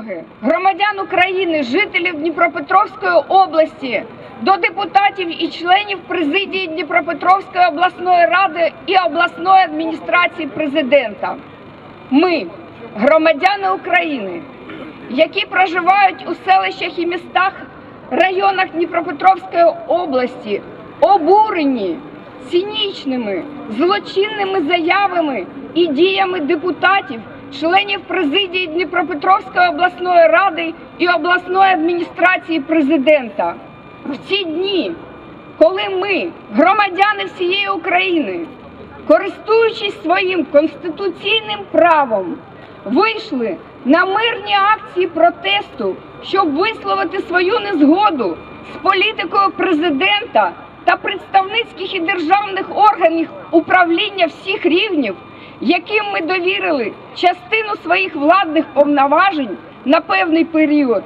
вимоги громадян України, жителів Дніпропетровської області до депутатів і членів президії Дніпропетровської обласної ради і обласної адміністрації президента. Ми, громадяни України, які проживають у селищах і містах, районах Дніпропетровської області, обурені цинічними, злочинними заявами і діями депутатів, членів президії Дніпропетровської обласної ради і обласної адміністрації президента. В ці дні, коли ми, громадяни всієї України, користуючись своїм конституційним правом, вийшли на мирні акції протесту, щоб висловити свою незгоду з політикою президента та представницьких і державних органів управління всіх рівнів, яким ми довірили частину своїх владних повноважень на певний період.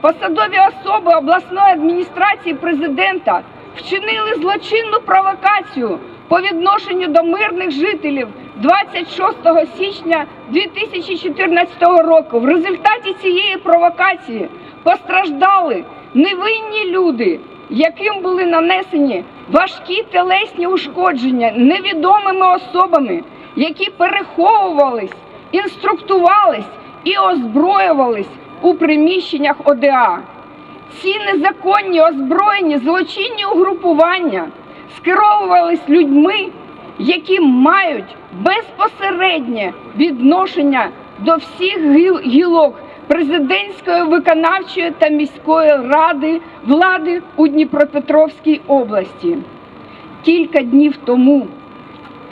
Посадові особи обласної адміністрації президента вчинили злочинну провокацію по відношенню до мирних жителів 26 січня 2014 року. В результаті цієї провокації постраждали невинні люди, яким були нанесені важкі телесні ушкодження невідомими особами, які переховувались, інструктувались і озброювались у приміщеннях ОДА. Ці незаконні озброєні злочинні угрупування скеровувались людьми, які мають безпосереднє відношення до всіх гілок президентської, виконавчої та міської ради влади у Дніпропетровській області. Кілька днів тому,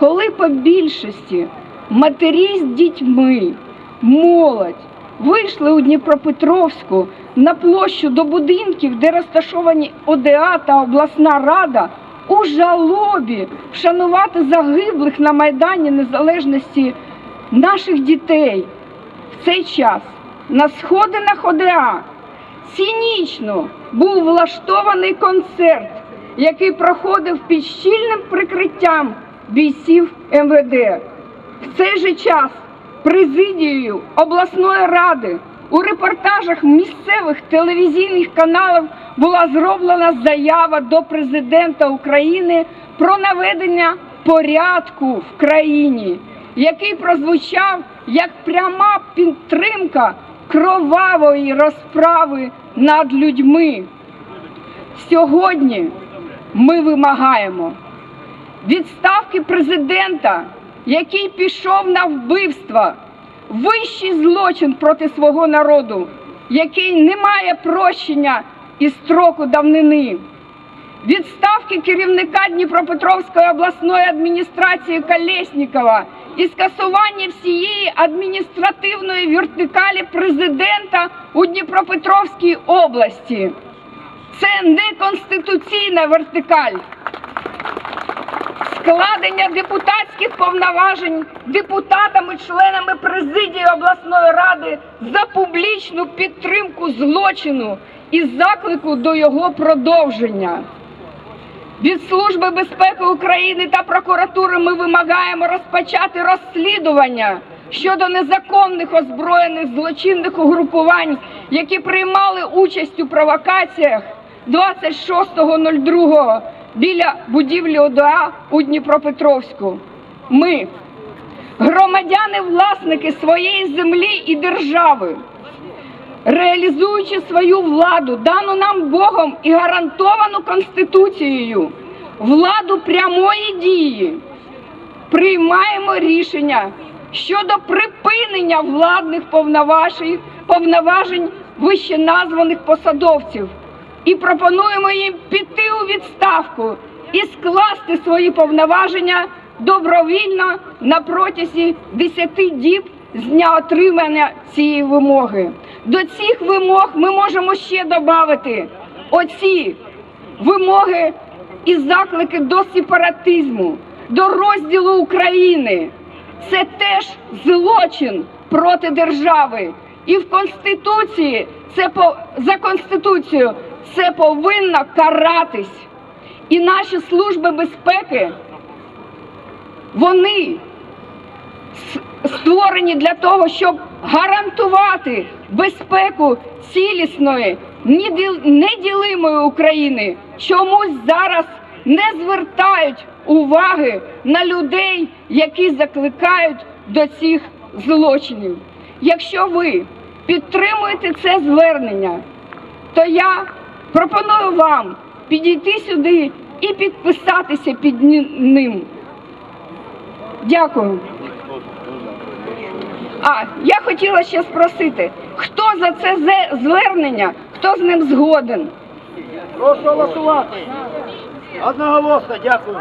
коли по більшості матері з дітьми, молодь вийшли у Дніпропетровську на площу до будинків, де розташовані ОДА та обласна рада, у жалобі вшанувати загиблих на Майдані Незалежності наших дітей. В цей час на сходинах ОДА цинічно був влаштований концерт, який проходив під щільним прикриттям бійців МВД. В цей же час президією обласної ради у репортажах місцевих телевізійних каналів була зроблена заява до президента України про наведення порядку в країні, який прозвучав як пряма підтримка кровавої розправи над людьми. Сьогодні ми вимагаємо відставки президента, який пішов на вбивство, вищий злочин проти свого народу, який не має прощення і строку давнини. Відставки керівника Дніпропетровської обласної адміністрації Колєснікова і скасування всієї адміністративної вертикалі президента у Дніпропетровській області. Це не конституційна вертикаль. Складення депутатських повноважень депутатами, членами президії обласної ради за публічну підтримку злочину і заклику до його продовження. Від Служби безпеки України та прокуратури ми вимагаємо розпочати розслідування щодо незаконних озброєних злочинних угрупувань, які приймали участь у провокаціях 26.02 біля будівлі ОДА у Дніпропетровську. Ми, громадяни, власники своєї землі і держави, реалізуючи свою владу, дану нам Богом і гарантовану Конституцією, владу прямої дії, приймаємо рішення щодо припинення владних повноважень, повноважень вищеназваних посадовців і пропонуємо їм піти у відставку і скласти свої повноваження добровільно на протязі 10 діб з дня отримання цієї вимоги. До цих вимог ми можемо ще додати оці вимоги і заклики до сепаратизму, до розділу України. Це теж злочин проти держави. І в Конституції це по за Конституцією це повинно каратись. І наші служби безпеки вони створені для того, щоб гарантувати безпеку цілісної, неділ- неділимої України, чомусь зараз не звертають уваги на людей, які закликають до цих злочинів. Якщо ви підтримуєте це звернення, то я пропоную вам підійти сюди і підписатися під ним. Дякую. А я хотіла ще спросити, хто за це звернення, хто з ним згоден? Прошу голосувати. Одноголосно, дякую.